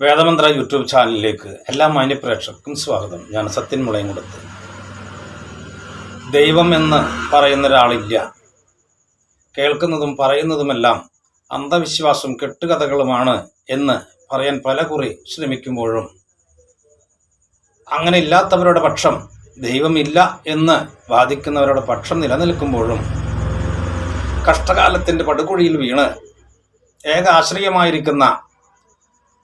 വേദമന്ത്ര YouTube ചാനലിലേക്ക് എല്ലാ മാന്യപ്രേക്ഷകർക്കും സ്വാഗതം. ഞാൻ സത്യൻ മുളയങ്കുടത്ത് ദൈവം എന്ന് പറയുന്ന ഒരാളില്ല കേൾക്കുന്നതും പറയുന്നതുമെല്ലാം അന്ധവിശ്വാസം കെട്ടുകഥകളുമാണ് എന്ന് പറയാൻ പല കുറി ശ്രമിക്കുമ്പോഴും അങ്ങനെ ഇല്ലാത്തവരുടെ പക്ഷം ദൈവമില്ല എന്ന് വാദിക്കുന്നവരുടെ പക്ഷം നിലനിൽക്കുമ്പോഴും കഷ്ടകാലത്തിന്റെ പടുകുഴിയിൽ വീണ് ഏക ആശ്രയമായിരിക്കുന്ന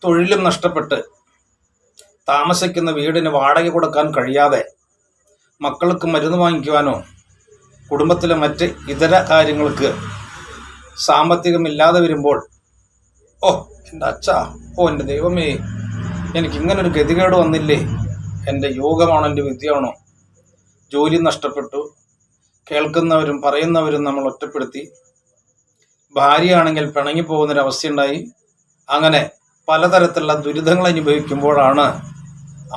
തൊഴിലും നഷ്ടപ്പെട്ട് താമസിക്കുന്ന വീടിന് വാടക കൊടുക്കാൻ കഴിയാതെ മക്കൾക്ക് മരുന്ന് വാങ്ങിക്കുവാനോ കുടുംബത്തിലെ മറ്റ് ഇതര കാര്യങ്ങൾക്ക് സാമ്പത്തികമില്ലാതെ വരുമ്പോൾ ഓ എന്റെ അച്ഛ ഓ എന്റെ ദൈവമേ എനിക്കിങ്ങനൊരു ഗതികേട് വന്നില്ലേ? എന്റെ യോഗമാണോ എന്റെ വിദ്യയാണോ? ജോലി നഷ്ടപ്പെട്ടു. കേൾക്കുന്നവരും പറയുന്നവരും നമ്മൾ ഒറ്റപ്പെടുത്തി. ഭാര്യയാണെങ്കിൽ പിണങ്ങി പോകുന്നൊരവസ്ഥയുണ്ടായി. അങ്ങനെ പലതരത്തിലുള്ള ദുരിതങ്ങൾ അനുഭവിക്കുമ്പോഴാണ്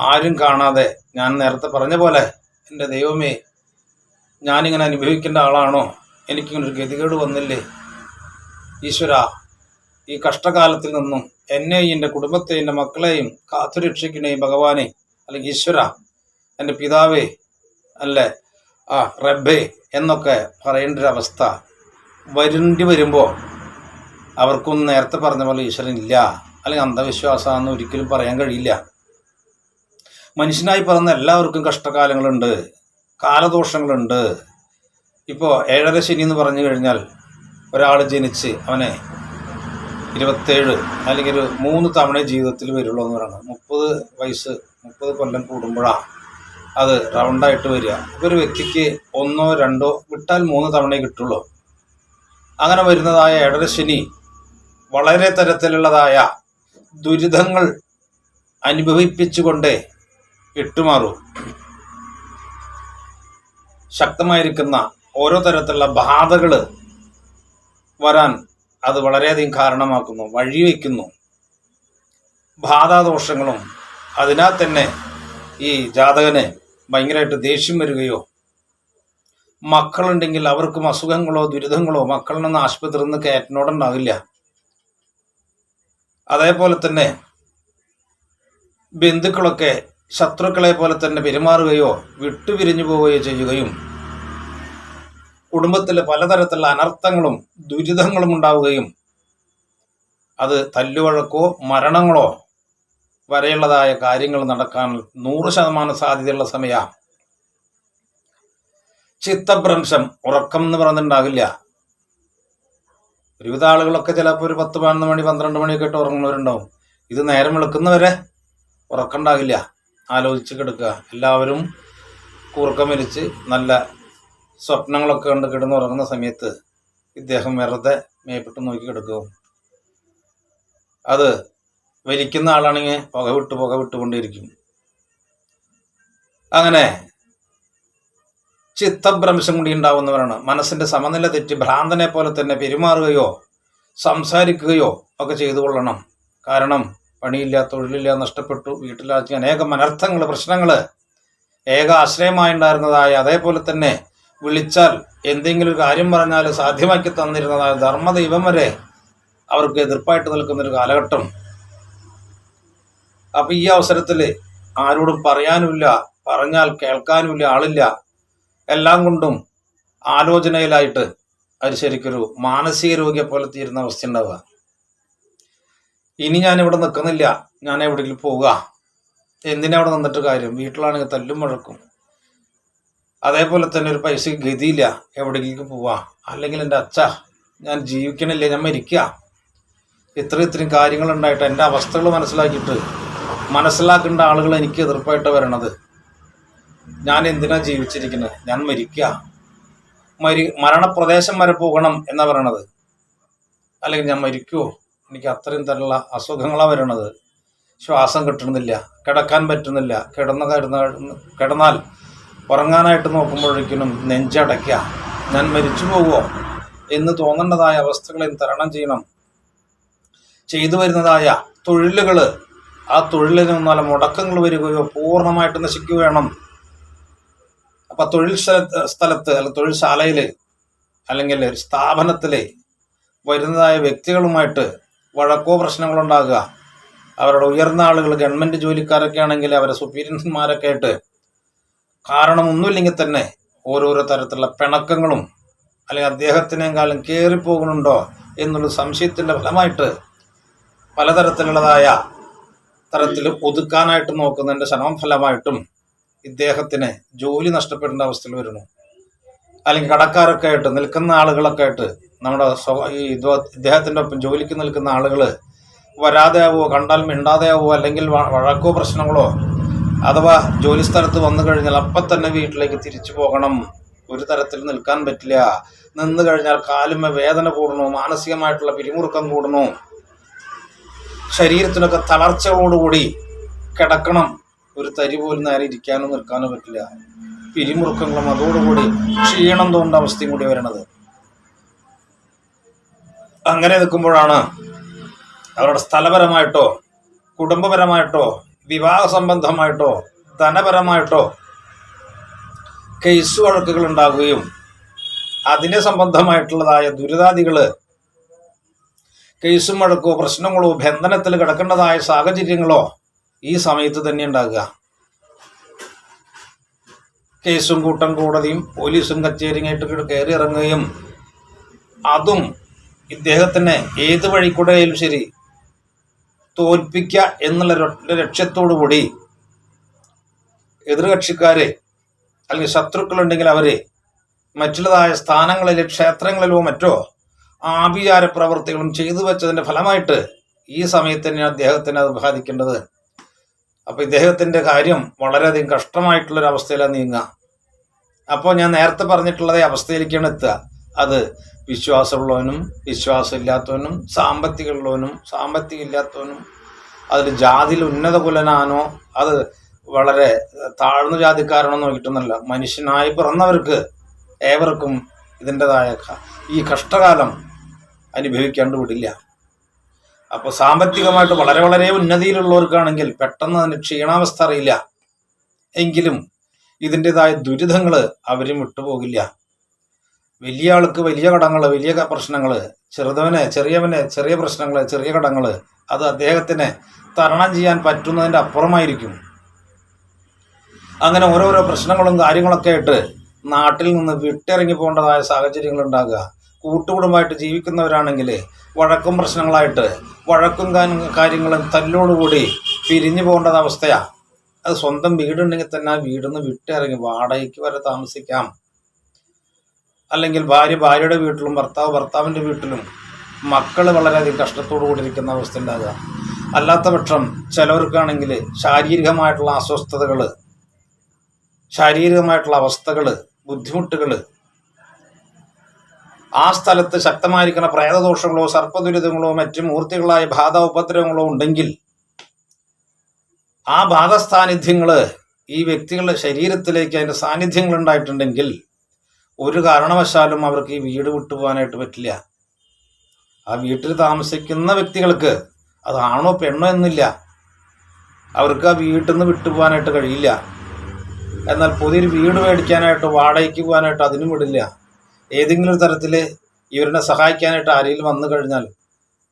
ആരും കാണാതെ ഞാൻ നേരത്തെ പറഞ്ഞ പോലെ എന്റെ ദൈവമേ ഞാനിങ്ങനെ അനുഭവിക്കേണ്ട ആളാണോ? എനിക്കിങ്ങനൊരു ഗതികേട് വന്നില്ലേ? ഈശ്വര ഈ കഷ്ടകാലത്തിൽ നിന്നും എന്നെയും എന്റെ കുടുംബത്തെയും എന്റെ മക്കളെയും കാത്തുരക്ഷിക്കണേ ഭഗവാനെ. അല്ലെങ്കിൽ ഈശ്വര എന്റെ പിതാവേ അല്ലേ? ആ റബ്ബേ എന്നൊക്കെ പറയേണ്ട ഒരു അവസ്ഥ വരേണ്ടി വരുമ്പോൾ അവർക്കൊന്നും നേരത്തെ പറഞ്ഞ പോലെ ഈശ്വരൻ ഇല്ല അല്ലെങ്കിൽ അന്ധവിശ്വാസമാണെന്ന് ഒരിക്കലും പറയാൻ കഴിയില്ല. മനുഷ്യനായി പറഞ്ഞ എല്ലാവർക്കും കഷ്ടകാലങ്ങളുണ്ട് കാലദോഷങ്ങളുണ്ട്. ഇപ്പോൾ ഏഴര ശനി എന്ന് പറഞ്ഞു കഴിഞ്ഞാൽ ഒരാൾ ജനിച്ച് അവനെ ഇരുപത്തേഴ് അല്ലെങ്കിൽ ഒരു മൂന്ന് തവണ ജീവിതത്തിൽ വരുള്ളൂ എന്ന് പറയുന്നത്. മുപ്പത് വയസ്സ് മുപ്പത് കൊല്ലം കൂടുമ്പോഴാണ് അത് റൗണ്ടായിട്ട് വരിക. അപ്പോൾ ഒരു വ്യക്തിക്ക് ഒന്നോ രണ്ടോ വിട്ടാൽ മൂന്ന് തവണയേ കിട്ടുള്ളൂ. അങ്ങനെ വരുന്നതായ ഏഴര ശനി വളരെ തരത്തിലുള്ളതായ ദുരിതങ്ങൾ അനുഭവിപ്പിച്ചുകൊണ്ട് ഇട്ടുമാറും. ശക്തമായിരിക്കുന്ന ഓരോ തരത്തിലുള്ള ബാധകൾ വരാൻ അത് വളരെയധികം കാരണമാക്കുന്നു വഴിവെക്കുന്നു. ബാധാദോഷങ്ങളും അതിനാൽ തന്നെ ഈ ജാതകന് ഭയങ്കരമായിട്ട് ദേഷ്യം വരികയോ മക്കളുണ്ടെങ്കിൽ അവർക്കും അസുഖങ്ങളോ ദുരിതങ്ങളോ മക്കളിനൊന്നും ആശുപത്രിയിൽ നിന്ന് കയറ്റിനോടുണ്ടാവില്ല അതേപോലെ തന്നെ ബന്ധുക്കളൊക്കെ ശത്രുക്കളെ പോലെ തന്നെ പെരുമാറുകയോ വിട്ടുപിരിഞ്ഞു പോവുകയോ ചെയ്യുകയും കുടുംബത്തിൽ പലതരത്തിലുള്ള അനർത്ഥങ്ങളും ദുരിതങ്ങളും ഉണ്ടാവുകയും അത് തല്ലുവഴക്കോ മരണങ്ങളോ വരെയുള്ളതായ കാര്യങ്ങൾ നടക്കാൻ നൂറ് ശതമാനം സാധ്യതയുള്ള സമയമാണ് ചിത്തഭ്രംശം ഉറക്കം എന്ന് പറഞ്ഞിട്ടുണ്ടാകില്ല ഒരുവിധ ആളുകളൊക്കെ ചിലപ്പോൾ ഒരു പത്ത് പതിനൊന്ന് മണി പന്ത്രണ്ട് മണിയൊക്കെ ഇട്ട് ഉറങ്ങുന്നവരുണ്ടാവും. ഇത് നേരം വെളുക്കുന്നവരെ ഉറക്കണ്ടാകില്ല. ആലോചിച്ച് കിടക്കുക. എല്ലാവരും കൂർക്കമരിച്ച് നല്ല സ്വപ്നങ്ങളൊക്കെ കണ്ട് കിടന്ന് ഉറങ്ങുന്ന സമയത്ത് ഇദ്ദേഹം വെറുതെ മേപ്പിട്ട് നോക്കി കിടക്കും. അത് വലിക്കുന്ന ആളാണെങ്കിൽ പുക വിട്ട് പുക വിട്ടുകൊണ്ടിരിക്കും അങ്ങനെ ചിത്തഭ്രംശം കൂടി ഉണ്ടാവുന്നവരാണ്. മനസ്സിന്റെ സമനില തെറ്റി ഭ്രാന്തനെ പോലെ തന്നെ പെരുമാറുകയോ സംസാരിക്കുകയോ ഒക്കെ ചെയ്തു കൊള്ളണം. കാരണം പണിയില്ല തൊഴിലില്ല നഷ്ടപ്പെട്ടു വീട്ടിലാക്കി അനേകം അനർത്ഥങ്ങൾ പ്രശ്നങ്ങൾ ഏക ആശ്രയമായുണ്ടായിരുന്നതായ അതേപോലെ തന്നെ വിളിച്ചാൽ എന്തെങ്കിലും ഒരു കാര്യം പറഞ്ഞാൽ സാധ്യമാക്കി തന്നിരുന്നതായ ധർമ്മദൈവം വരെ അവർക്ക് എതിർപ്പായിട്ട് നിൽക്കുന്നൊരു കാലഘട്ടം. അപ്പൊ ഈ അവസരത്തിൽ ആരോടും പറയാനുമില്ല പറഞ്ഞാൽ കേൾക്കാനുമില്ല ആളില്ല. എല്ലാം കൊണ്ടും ആലോചനയിലായിട്ട് അത് ശരിക്കൊരു മാനസിക രോഗിയെ പോലെ തീരുന്ന അവസ്ഥ ഉണ്ടാവുക. ഇനി ഞാൻ ഇവിടെ നിൽക്കുന്നില്ല. ഞാൻ എവിടെയെങ്കിലും പോവുക. എന്തിനാ അവിടെ നിന്നിട്ട് കാര്യം? വീട്ടിലാണെങ്കിൽ തല്ലും മുഴക്കും. അതേപോലെ തന്നെ ഒരു പൈസക്ക് ഗതിയില്ല. എവിടെയെങ്കിലും പോവാ. അല്ലെങ്കിൽ എന്റെ അച്ഛ ഞാൻ ജീവിക്കണില്ല. ഞാൻ മരിക്കുക ഇത്ര ഇത്രയും കാര്യങ്ങൾ ഉണ്ടായിട്ട് എന്റെ അവസ്ഥകൾ മനസ്സിലാക്കിയിട്ട് മനസ്സിലാക്കേണ്ട ആളുകൾ എനിക്ക് എതിർപ്പായിട്ട് വരണത്. ഞാൻ എന്തിനാ ജീവിച്ചിരിക്കുന്നത്? ഞാൻ മരിക്കുക മരി മരണപ്രദേശം വരെ പോകണം എന്നാ പറയണത്? അല്ലെങ്കിൽ ഞാൻ മരിക്കുമോ എനിക്ക് അത്രയും തരമുള്ള അസുഖങ്ങളാണ് വരണത്. ശ്വാസം കിട്ടുന്നില്ല കിടക്കാൻ പറ്റുന്നില്ല. കിടന്ന കിടന്ന കിടന്നാൽ ഉറങ്ങാനായിട്ട് നോക്കുമ്പോഴേക്കിനും നെഞ്ചടയ്ക്കുക ഞാൻ മരിച്ചു പോകുമോ എന്ന് തോന്നേണ്ടതായ അവസ്ഥകളെ തരണം ചെയ്യണം? ചെയ്തു വരുന്നതായ തൊഴിലുകൾ ആ തൊഴിലിന് നല്ല മുടക്കങ്ങൾ വരികയോ പൂർണമായിട്ട് നശിക്കുകയോ വേണം. അപ്പൊ തൊഴിൽ സ്ഥലത്ത് സ്ഥലത്ത് തൊഴിൽ അല്ലെങ്കിൽ ഒരു സ്ഥാപനത്തിൽ വരുന്നതായ വ്യക്തികളുമായിട്ട് വഴക്കോ പ്രശ്നങ്ങളോ ഉണ്ടാകുക. അവരുടെ ഉയർന്ന ആളുകൾ ഗവൺമെന്റ് ജോലിക്കാരൊക്കെ ആണെങ്കിൽ അവരെ സുപ്പീരിയൻസ്മാരൊക്കെ ആയിട്ട് കാരണമൊന്നുമില്ലെങ്കിൽ തന്നെ ഓരോരോ തരത്തിലുള്ള പിണക്കങ്ങളും അല്ലെങ്കിൽ അദ്ദേഹത്തിനേക്കാളും കയറിപ്പോകുന്നുണ്ടോ എന്നുള്ള സംശയത്തിന്റെ ഫലമായിട്ട് പലതരത്തിലുള്ളതായ തരത്തിൽ ഒതുക്കാനായിട്ട് നോക്കുന്നതിന്റെ ശ്രമം ഫലമായിട്ടും ഇദ്ദേഹത്തിന് ജോലി നഷ്ടപ്പെടേണ്ട അവസ്ഥയിൽ വരുന്നു. അല്ലെങ്കിൽ കടക്കാരൊക്കെ ആയിട്ട് നിൽക്കുന്ന ആളുകളൊക്കെ ആയിട്ട് നമ്മുടെ ഈ ഇദ്ദേഹത്തിന്റെ ഒപ്പം ജോലിക്ക് നിൽക്കുന്ന ആളുകൾ വരാതെയാവോ കണ്ടാൽ മിണ്ടാതെയാവോ അല്ലെങ്കിൽ വഴക്കോ പ്രശ്നങ്ങളോ അഥവാ ജോലി സ്ഥലത്ത് വന്നു കഴിഞ്ഞാൽ അപ്പം തന്നെ വീട്ടിലേക്ക് തിരിച്ചു പോകണം. ഒരു തരത്തിൽ നിൽക്കാൻ പറ്റില്ല. നിന്ന് കഴിഞ്ഞാൽ കാലുമ വേദന കൂടണു മാനസികമായിട്ടുള്ള പിരിമുറുക്കം കൂടണു ശരീരത്തിനൊക്കെ തളർച്ചകളോടുകൂടി കിടക്കണം. ഒരു തരി പോലും നേരെ ഇരിക്കാനോ നിൽക്കാനോ പറ്റില്ല. പിരിമുറുക്കങ്ങളും അതോടുകൂടി ക്ഷീണം തോന്നുന്ന അവസ്ഥയും കൂടി വരണത് അങ്ങനെ നിൽക്കുമ്പോഴാണ് അവരുടെ സ്ഥലപരമായിട്ടോ കുടുംബപരമായിട്ടോ വിവാഹ സംബന്ധമായിട്ടോ ധനപരമായിട്ടോ കേസ് വഴക്കുകൾ ഉണ്ടാകുകയും അതിനെ സംബന്ധമായിട്ടുള്ളതായ ദുരിതാദികൾ കേസും വഴക്കോ പ്രശ്നങ്ങളോ ബന്ധനത്തിൽ കിടക്കേണ്ടതായ സാഹചര്യങ്ങളോ ഈ സമയത്ത് തന്നെ ഉണ്ടാകുക. കേസും കൂട്ടം കോടതിയും പോലീസും കച്ചേരിയായിട്ട് കയറി ഇറങ്ങുകയും അതും ഇദ്ദേഹത്തിനെ ഏത് വഴി കൂടെയായാലും ശരി തോൽപ്പിക്കുക എന്നുള്ള ലക്ഷ്യത്തോടു കൂടി എതിർകക്ഷിക്കാരെ അല്ലെങ്കിൽ ശത്രുക്കളുണ്ടെങ്കിൽ അവരെ മറ്റുള്ളതായ സ്ഥാനങ്ങളിലെ ക്ഷേത്രങ്ങളിലോ മറ്റോ ആഭിചാര പ്രവർത്തികളും ചെയ്തു വെച്ചതിന്റെ ഫലമായിട്ട് ഈ സമയത്ത് തന്നെ അദ്ദേഹത്തിന് അത് ബാധിക്കേണ്ടത്. അപ്പൊ ഇദ്ദേഹത്തിന്റെ കാര്യം വളരെയധികം കഷ്ടമായിട്ടുള്ളൊരു അവസ്ഥയിലാണ് നീങ്ങുക. അപ്പോൾ ഞാൻ നേരത്തെ പറഞ്ഞിട്ടുള്ളത് അവസ്ഥയിലേക്കാണ് എത്തുക. അത് വിശ്വാസമുള്ളവനും വിശ്വാസമില്ലാത്തവനും സാമ്പത്തികമുള്ളവനും സാമ്പത്തികമില്ലാത്തവനും അതിൽ ജാതിയിൽ ഉന്നത കുലനാണോ അത് വളരെ താഴ്ന്ന ജാതിക്കാരനോ നോക്കിയിട്ടൊന്നുമല്ല മനുഷ്യനായി പിറന്നവർക്ക് ഏവർക്കും ഇതിന്റെതായ ഈ കഷ്ടകാലം അനുഭവിക്കാണ്ട് വിടില്ല. അപ്പോൾ സാമ്പത്തികമായിട്ട് വളരെ വളരെ ഉന്നതിയിലുള്ളവർക്കാണെങ്കിൽ പെട്ടെന്ന് അതിന് ക്ഷീണാവസ്ഥ അറിയില്ല. എങ്കിലും ഇതിന്റെതായ ദുരിതങ്ങൾ അവരും വിട്ടുപോകില്ല. വലിയ ആൾക്ക് വലിയ കടങ്ങൾ വലിയ പ്രശ്നങ്ങൾ ചെറുതവന് ചെറിയവന് ചെറിയ പ്രശ്നങ്ങൾ ചെറിയ കടങ്ങൾ അത് അദ്ദേഹത്തിന് തരണം ചെയ്യാൻ പറ്റുന്നതിന്റെ അപ്പുറമായിരിക്കും. അങ്ങനെ ഓരോരോ പ്രശ്നങ്ങളും കാര്യങ്ങളൊക്കെ ആയിട്ട് നാട്ടിൽ നിന്ന് വിട്ടിറങ്ങി പോകേണ്ടതായ സാഹചര്യങ്ങൾ ഉണ്ടാകുക. കൂട്ടുകുടുംബമായിട്ട് ജീവിക്കുന്നവരാണെങ്കിൽ വഴക്കും പ്രശ്നങ്ങളായിട്ട് വഴക്കും കാര്യങ്ങളും തല്ലോടുകൂടി പിരിഞ്ഞു പോകേണ്ടത് അവസ്ഥയാണ് അത് സ്വന്തം വീടുണ്ടെങ്കിൽ തന്നെ ആ വീടിന്ന് വിട്ടിറങ്ങി വാടകയ്ക്ക് വരെ താമസിക്കാം. അല്ലെങ്കിൽ ഭാര്യ ഭാര്യയുടെ വീട്ടിലും ഭർത്താവ് ഭർത്താവിന്റെ വീട്ടിലും മക്കൾ വളരെയധികം കഷ്ടത്തോടു കൂടിയിരിക്കുന്ന അവസ്ഥ ഉണ്ടാകുക. അല്ലാത്ത പക്ഷം ചിലവർക്കാണെങ്കിൽ ശാരീരികമായിട്ടുള്ള അസ്വസ്ഥതകൾ ശാരീരികമായിട്ടുള്ള അവസ്ഥകൾ ബുദ്ധിമുട്ടുകൾ ആ സ്ഥലത്ത് ശക്തമായിരിക്കുന്ന പ്രേതദോഷങ്ങളോ സർപ്പദുരിതങ്ങളോ മറ്റു മൂർത്തികളായ ബാധ ഉപദ്രവങ്ങളോ ഉണ്ടെങ്കിൽ ആ ബാധസാന്നിധ്യങ്ങൾ ഈ വ്യക്തികളുടെ ശരീരത്തിലേക്ക് അതിന്റെ സാന്നിധ്യങ്ങൾ ഉണ്ടായിട്ടുണ്ടെങ്കിൽ ഒരു കാരണവശാലും അവർക്ക് ഈ വീട് വിട്ടുപോകാനായിട്ട് പറ്റില്ല. ആ വീട്ടിൽ താമസിക്കുന്ന വ്യക്തികൾക്ക് അതാണോ പെണ്ണോ എന്നില്ല. അവർക്ക് ആ വീട്ടിൽ നിന്ന് വിട്ടുപോകാനായിട്ട് കഴിയില്ല. എന്നാൽ പുതിയൊരു വീട് മേടിക്കാനായിട്ട് വാടകയ്ക്ക് പോകാനായിട്ട് അതിനും വിടില്ല. ഏതെങ്കിലും തരത്തിൽ ഇവരെ സഹായിക്കാനായിട്ട് ആരെങ്കിലും വന്നു കഴിഞ്ഞാൽ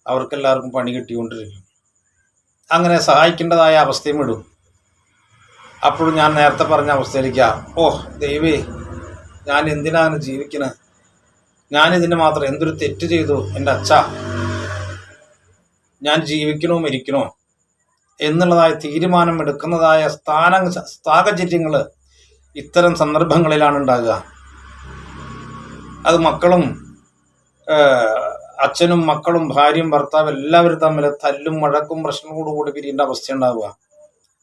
അവർക്കെല്ലാവർക്കും പണി കിട്ടിക്കൊണ്ടിരിക്കും. അങ്ങനെ സഹായിക്കേണ്ടതായ അവസ്ഥയും ഇടും അപ്പോഴും ഞാൻ നേരത്തെ പറഞ്ഞ അവസ്ഥയിലേക്കാ ഓ ദൈവേ ഞാൻ എന്തിനാണ് ജീവിക്കുന്നത് ഞാനിതിന് മാത്രം എന്തൊരു തെറ്റ് ചെയ്തു എന്റെ അച്ഛ? ഞാൻ ജീവിക്കണോ മരിക്കണോ? എന്നുള്ളതായ തീരുമാനം എടുക്കുന്നതായ സ്ഥാന സാഹചര്യങ്ങൾ ഇത്തരം സന്ദർഭങ്ങളിലാണ് ഉണ്ടാകുക. അത് മക്കളും അച്ഛനും മക്കളും ഭാര്യയും ഭർത്താവും എല്ലാവരും തമ്മിൽ തല്ലും മഴക്കും പ്രശ്നങ്ങളോട് കൂടി പിരിയേണ്ട അവസ്ഥ ഉണ്ടാവുക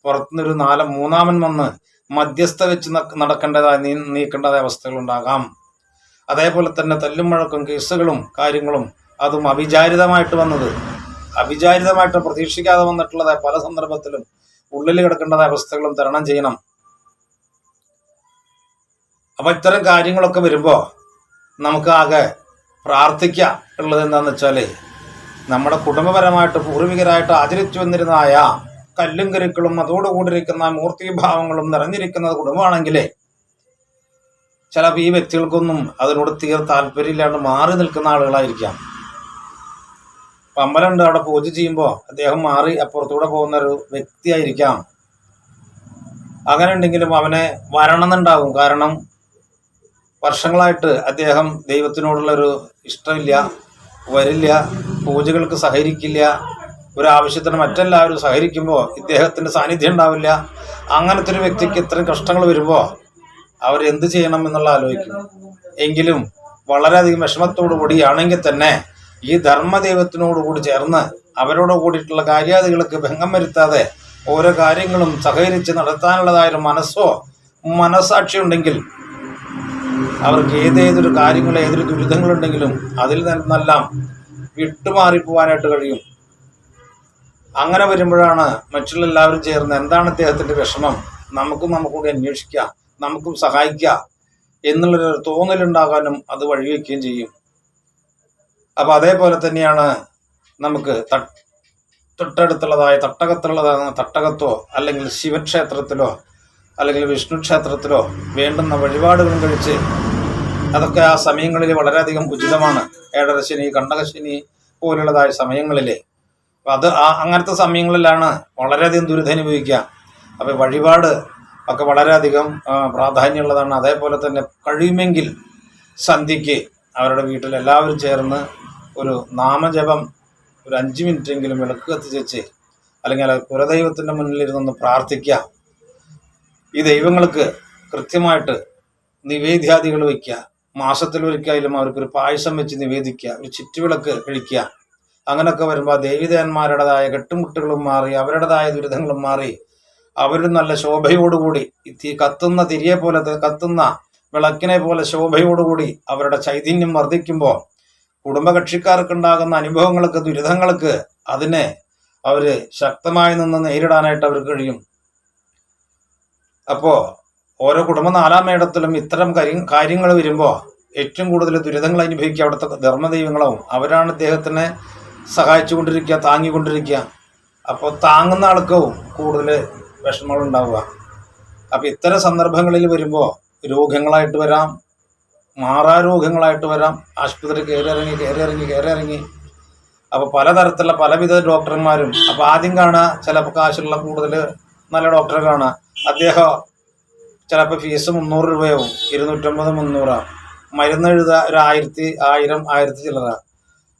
പുറത്തുനിന്നൊരു നാല മൂന്നാമൻ വന്ന് മധ്യസ്ഥ വെച്ച് നടക്കേണ്ടതായ നീ നീക്കേണ്ടതായ അവസ്ഥകളുണ്ടാകാം. അതേപോലെ തന്നെ തല്ലും മഴക്കും കേസുകളും കാര്യങ്ങളും അതും അവിചാരിതമായിട്ട് വന്നത്. അവിചാരിതമായിട്ട് പ്രതീക്ഷിക്കാതെ വന്നിട്ടുള്ളതായ പല സന്ദർഭത്തിലും ഉള്ളിൽ കിടക്കേണ്ടതായ അവസ്ഥകളും തരണം ചെയ്യണം. അപ്പൊ ഇത്തരം കാര്യങ്ങളൊക്കെ വരുമ്പോൾ നമുക്ക് പ്രാർത്ഥിക്കാം ഉള്ളത് എന്താണെന്ന് വെച്ചാൽ നമ്മുടെ കുടുംബപരമായിട്ട് പൂർവികരായിട്ട് ആചരിച്ചു വന്നിരുന്നതായ കല്ലും കരുക്കളും അതോടുകൂടിയിരിക്കുന്ന മൂർത്തിഭാവങ്ങളും നിറഞ്ഞിരിക്കുന്ന കുടുംബമാണെങ്കിൽ ചിലപ്പോൾ ഈ വ്യക്തികൾക്കൊന്നും അതിനോട് തീർ താല്പര്യമില്ലാണ്ട് മാറി നിൽക്കുന്ന ആളുകളായിരിക്കാം. പമ്പലുണ്ട് അവിടെ പൂജ ചെയ്യുമ്പോൾ അദ്ദേഹം മാറി അപ്പുറത്തൂടെ പോകുന്ന ഒരു വ്യക്തിയായിരിക്കാം. അങ്ങനെ ഉണ്ടെങ്കിലും അവനെ വരണമെന്നുണ്ടാവും കാരണം വർഷങ്ങളായിട്ട് അദ്ദേഹം ദൈവത്തിനോടുള്ളൊരു ഇഷ്ടമില്ല വരില്ല പൂജകൾക്ക് സഹകരിക്കില്ല ഒരു ആവശ്യത്തിന് മറ്റെല്ലാവരും സഹകരിക്കുമ്പോൾ ഇദ്ദേഹത്തിന്റെ സാന്നിധ്യം ഉണ്ടാവില്ല. അങ്ങനത്തെ ഒരു വ്യക്തിക്ക് ഇത്രയും കഷ്ടങ്ങൾ വരുമ്പോൾ അവരെന്ത് ചെയ്യണം എന്നുള്ള ആലോചിക്കും. എങ്കിലും വളരെയധികം വിഷമത്തോടു കൂടിയാണെങ്കിൽ തന്നെ ഈ ധർമ്മദൈവത്തിനോട് കൂടി ചേർന്ന് അവരോട് കൂടിയിട്ടുള്ള കാര്യാദികൾക്ക് ഭംഗം വരുത്താതെ ഓരോ കാര്യങ്ങളും സഹകരിച്ച് നടത്താനുള്ളതായ ഒരു മനസ്സോ മനസ്സാക്ഷി ഉണ്ടെങ്കിൽ അവർക്ക് ഏതേതൊരു കാര്യങ്ങൾ ഏതൊരു ദുരിതങ്ങളുണ്ടെങ്കിലും അതിൽ നിന്നെല്ലാം വിട്ടുമാറിപ്പോവാനായിട്ട് കഴിയും. അങ്ങനെ വരുമ്പോഴാണ് മറ്റുള്ള എല്ലാവരും ചേർന്ന് എന്താണ് അദ്ദേഹത്തിന്റെ വിഷമം? നമുക്കും നമുക്കൂടി അന്വേഷിക്കാം നമുക്കും സഹായിക്കാം എന്നുള്ളൊരു തോന്നലുണ്ടാകാനും അത് വഴിവെക്കുകയും ചെയ്യും. അപ്പോൾ അതേപോലെ തന്നെയാണ് നമുക്ക് തൊട്ടടുത്തുള്ളതായ തട്ടകത്തുള്ളതാണ് തട്ടകത്തോ അല്ലെങ്കിൽ ശിവക്ഷേത്രത്തിലോ അല്ലെങ്കിൽ വിഷ്ണു ക്ഷേത്രത്തിലോ വേണ്ടുന്ന വഴിപാടുകളും കഴിച്ച് അതൊക്കെ ആ സമയങ്ങളിൽ വളരെയധികം ഉചിതമാണ്. ഏഴരശനി കണ്ടകശനി പോലുള്ളതായ സമയങ്ങളിൽ അപ്പം അത് ആ അങ്ങനത്തെ സമയങ്ങളിലാണ് വളരെയധികം ദുരിതമനുഭവിക്കുക അപ്പോൾ വഴിപാട് ഒക്കെ വളരെയധികം പ്രാധാന്യമുള്ളതാണ്. അതേപോലെ തന്നെ കഴിയുമെങ്കിൽ സന്ധ്യയ്ക്ക് അവരുടെ വീട്ടിൽ എല്ലാവരും ചേർന്ന് ഒരു നാമജപം ഒരു അഞ്ച് മിനിറ്റെങ്കിലും വിളക്ക് കത്തിച്ച് അല്ലെങ്കിൽ കുലദൈവത്തിന്റെ മുന്നിലിരുന്നൊന്ന് പ്രാർത്ഥിക്കുക. ഈ ദൈവങ്ങൾക്ക് കൃത്യമായിട്ട് നിവേദ്യാദികൾ വയ്ക്കുക. മാസത്തിൽ ഒരിക്കലും അവർക്കൊരു പായസം വെച്ച് നിവേദിക്കുക ഒരു ചുറ്റുവിളക്ക് കഴിക്കുക. അങ്ങനെയൊക്കെ വരുമ്പോൾ ദേവിദേവന്മാരുടേതായ കെട്ടുമുട്ടുകളും മാറി അവരുടേതായ ദുരിതങ്ങളും മാറി അവരും നല്ല ശോഭയോടുകൂടി ഈ കത്തുന്ന തിരിയെ പോലെ കത്തുന്ന വിളക്കിനെ പോലെ ശോഭയോടുകൂടി അവരുടെ ചൈതന്യം വർദ്ധിക്കുമ്പോൾ കുടുംബകക്ഷിക്കാർക്കുണ്ടാകുന്ന അനുഭവങ്ങൾക്ക് ദുരിതങ്ങൾക്ക് അതിനെ അവർ ശക്തമായി നിന്ന് നേരിടാനായിട്ട് അവർക്ക് കഴിയും. അപ്പോ ഓരോ കുടുംബ നാലാം മേടത്തിലും ഇത്തരം കാര്യങ്ങൾ വരുമ്പോൾ ഏറ്റവും കൂടുതൽ ദുരിതങ്ങൾ അനുഭവിക്കുക അവിടുത്തെ ധർമ്മദൈവങ്ങളും അവരാണ് അദ്ദേഹത്തിനെ സഹായിച്ചുകൊണ്ടിരിക്കുക താങ്ങിക്കൊണ്ടിരിക്കുക. അപ്പോൾ താങ്ങുന്ന ആൾക്കും കൂടുതൽ വിഷമങ്ങൾ ഉണ്ടാവുക അപ്പോൾ ഇത്തരം സന്ദർഭങ്ങളിൽ വരുമ്പോൾ രോഗങ്ങളായിട്ട് വരാം മാറാ രോഗങ്ങളായിട്ട് വരാം. ആശുപത്രി കയറി ഇറങ്ങി കയറി ഇറങ്ങി കയറി ഇറങ്ങി അപ്പോൾ പലതരത്തിലുള്ള പലവിധ ഡോക്ടർമാരും അപ്പോൾ ആദ്യം കാണുക ചിലപ്പോൾ കാശുള്ള കൂടുതൽ നല്ല ഡോക്ടറെ കാണുക. അദ്ദേഹം ചിലപ്പോൾ ഫീസ് മുന്നൂറ് രൂപയാവും. ഇരുന്നൂറ്റമ്പത് മുന്നൂറാണ് മരുന്ന് എഴുതുക ഒരു ആയിരത്തി ആയിരം ആയിരത്തി ചില്ലറ.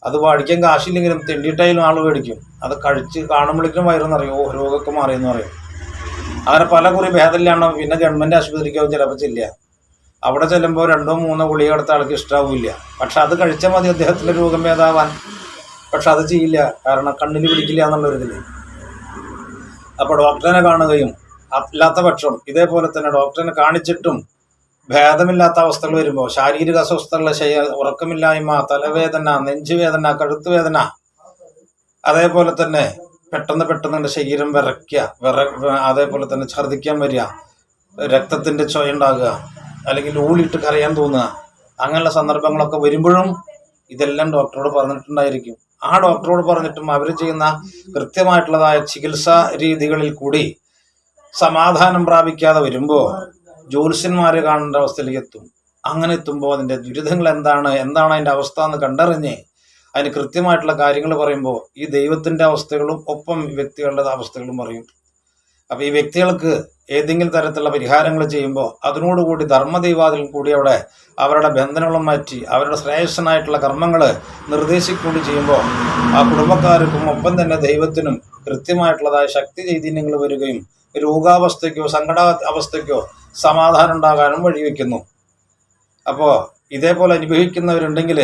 അത് പഠിക്കാൻ കാശില്ലെങ്കിലും തെണ്ടിയിട്ടായാലും ആൾ മേടിക്കും. അത് കഴിച്ച് കാണുമ്പോഴേക്കും വയറെന്നറിയോ രോഗമൊക്കെ മാറിയെന്ന് പറയും. അങ്ങനെ പല കുറി ഭേദമില്ലാണ്ട് പിന്നെ ഗവൺമെന്റ് ആശുപത്രിക്കാവും ചിലപ്പോൾ ചെല്ലുക അവിടെ ചെല്ലുമ്പോൾ രണ്ടോ മൂന്നോ ഗുളിക എടുത്ത ആൾക്ക് ഇഷ്ടാവില്ല. പക്ഷെ അത് കഴിച്ചാൽ മതി അദ്ദേഹത്തിന്റെ രോഗം ഭേദാവാൻ. പക്ഷെ അത് ചെയ്യില്ല. കാരണം കണ്ണിന് പിടിക്കില്ല എന്നുള്ളൊരിതിൽ അപ്പോൾ ഡോക്ടറിനെ കാണുകയും അല്ലാത്ത പക്ഷം ഇതേപോലെ തന്നെ ഡോക്ടറിനെ കാണിച്ചിട്ടും ഭേദമില്ലാത്ത അവസ്ഥകൾ വരുമ്പോൾ ശാരീരിക അസ്വസ്ഥതയുള്ള ശയ ഉറക്കമില്ലായ്മ തലവേദന നെഞ്ചുവേദന കഴുത്തുവേദന അതേപോലെ തന്നെ പെട്ടെന്ന് പെട്ടെന്ന് ശരീരം വിറയ്ക്കുക വിറ അതേപോലെ തന്നെ ഛർദ്ദിക്കാൻ വരിക രക്തത്തിന്റെ ചൊയ ഉണ്ടാകുക അല്ലെങ്കിൽ ഊളിയിട്ട് കരയാൻ തോന്നുക അങ്ങനെയുള്ള സന്ദർഭങ്ങളൊക്കെ വരുമ്പോഴും ഇതെല്ലാം ഡോക്ടറോട് പറഞ്ഞിട്ടുണ്ടായിരിക്കും. ആ ഡോക്ടറോട് പറഞ്ഞിട്ടും അവർ ചെയ്യുന്ന കൃത്യമായിട്ടുള്ളതായ ചികിത്സാ രീതികളിൽ കൂടി സമാധാനം പ്രാപിക്കാതെ വരുമ്പോൾ ജ്യോത്സ്യന്മാരെ കാണേണ്ട അവസ്ഥയിലേക്ക് എത്തും. അങ്ങനെ എത്തുമ്പോൾ അതിന്റെ ദുരിതങ്ങൾ എന്താണ്? എന്താണ് അതിന്റെ അവസ്ഥ എന്ന് കണ്ടറിഞ്ഞ് അതിന് കൃത്യമായിട്ടുള്ള കാര്യങ്ങൾ പറയുമ്പോൾ ഈ ദൈവത്തിന്റെ അവസ്ഥകളും ഒപ്പം വ്യക്തികളുടെ അവസ്ഥകളും പറയും. അപ്പോൾ ഈ വ്യക്തികൾക്ക് ഏതെങ്കിലും തരത്തിലുള്ള പരിഹാരങ്ങൾ ചെയ്യുമ്പോൾ അതിനോടുകൂടി ധർമ്മദൈവാദികൾ കൂടി അവിടെ അവരുടെ ബന്ധനങ്ങളും മാറ്റി അവരുടെ ശ്രേയസ്സനായിട്ടുള്ള കർമ്മങ്ങൾ നിർദ്ദേശിക്കൂടി ചെയ്യുമ്പോൾ ആ കുടുംബക്കാർക്കും ഒപ്പം തന്നെ ദൈവത്തിനും കൃത്യമായിട്ടുള്ളതായ ശക്തി ചൈതന്യങ്ങൾ വരികയും രോഗാവസ്ഥയ്ക്കോ സങ്കട അവസ്ഥയ്ക്കോ സമാധാനം ഉണ്ടാകാനും വഴിവെക്കുന്നു. അപ്പോൾ ഇതേപോലെ അനുഭവിക്കുന്നവരുണ്ടെങ്കിൽ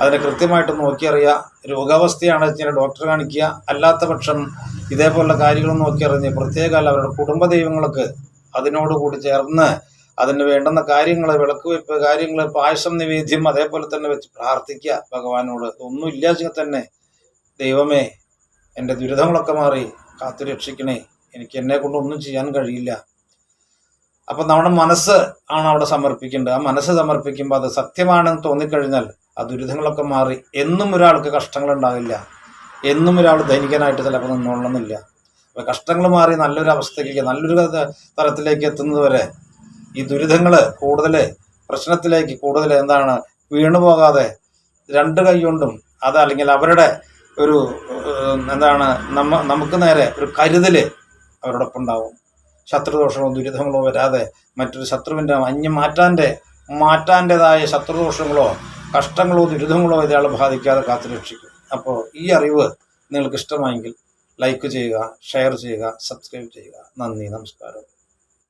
അതിനെ കൃത്യമായിട്ട് നോക്കിയറിയുക രോഗാവസ്ഥയാണ് ചില ഡോക്ടർ കാണിക്കുക. അല്ലാത്ത പക്ഷം ഇതേപോലുള്ള കാര്യങ്ങൾ നോക്കിയറിഞ്ഞ് പ്രത്യേക അവരുടെ കുടുംബ ദൈവങ്ങൾക്ക് അതിനോടുകൂടി ചേർന്ന് അതിന് വേണ്ടുന്ന കാര്യങ്ങൾ വിളക്ക് വെപ്പ് കാര്യങ്ങൾ പായസം നിവേദ്യം അതേപോലെ തന്നെ വെച്ച് പ്രാർത്ഥിക്കുക. ഭഗവാനോട് ഒന്നും ഇല്ലാച്ചെങ്കിൽ തന്നെ ദൈവമേ എന്റെ ദുരിതങ്ങളൊക്കെ മാറി കാത്തു രക്ഷിക്കണേ എനിക്ക് എന്നെ കൊണ്ട് ഒന്നും ചെയ്യാൻ കഴിയില്ല. അപ്പം നമ്മുടെ മനസ്സ് ആണ് അവിടെ സമർപ്പിക്കേണ്ടത്. ആ മനസ്സ് സമർപ്പിക്കുമ്പോൾ അത് സത്യമാണെന്ന് തോന്നിക്കഴിഞ്ഞാൽ ആ ദുരിതങ്ങളൊക്കെ മാറി. എന്നും ഒരാൾക്ക് കഷ്ടങ്ങൾ ഉണ്ടാവില്ല. എന്നും ഒരാൾ ധനികനായിട്ട് ചിലപ്പോൾ നിന്നോളണമെന്നില്ല. അപ്പൊ കഷ്ടങ്ങൾ മാറി നല്ലൊരു അവസ്ഥയിലേക്ക് നല്ലൊരു തരത്തിലേക്ക് എത്തുന്നത് വരെ ഈ ദുരിതങ്ങൾ കൂടുതൽ പ്രശ്നത്തിലേക്ക് കൂടുതൽ എന്താണ് വീണു പോകാതെ രണ്ട് കൈ കൊണ്ടും അത് അല്ലെങ്കിൽ അവരുടെ ഒരു എന്താണ് നമ്മ നമുക്ക് നേരെ ഒരു കരുതൽ അവരോടൊപ്പം ഉണ്ടാവും ശത്രുദോഷങ്ങളോ ദുരിതങ്ങളോ വരാതെ മറ്റൊരു ശത്രുവിന്റെ അന്യം മാറ്റാന്റെ മാറ്റാന്റെതായ ശത്രുദോഷങ്ങളോ കഷ്ടങ്ങളോ ദുരിതങ്ങളോ ഇയാളെ ബാധിക്കാതെ കാത്തുരക്ഷിക്കും അപ്പോൾ ഈ അറിവ് നിങ്ങൾക്ക് ഇഷ്ടമായെങ്കിൽ ലൈക്ക് ചെയ്യുക ഷെയർ ചെയ്യുക സബ്സ്ക്രൈബ് ചെയ്യുക. നന്ദി നമസ്കാരം.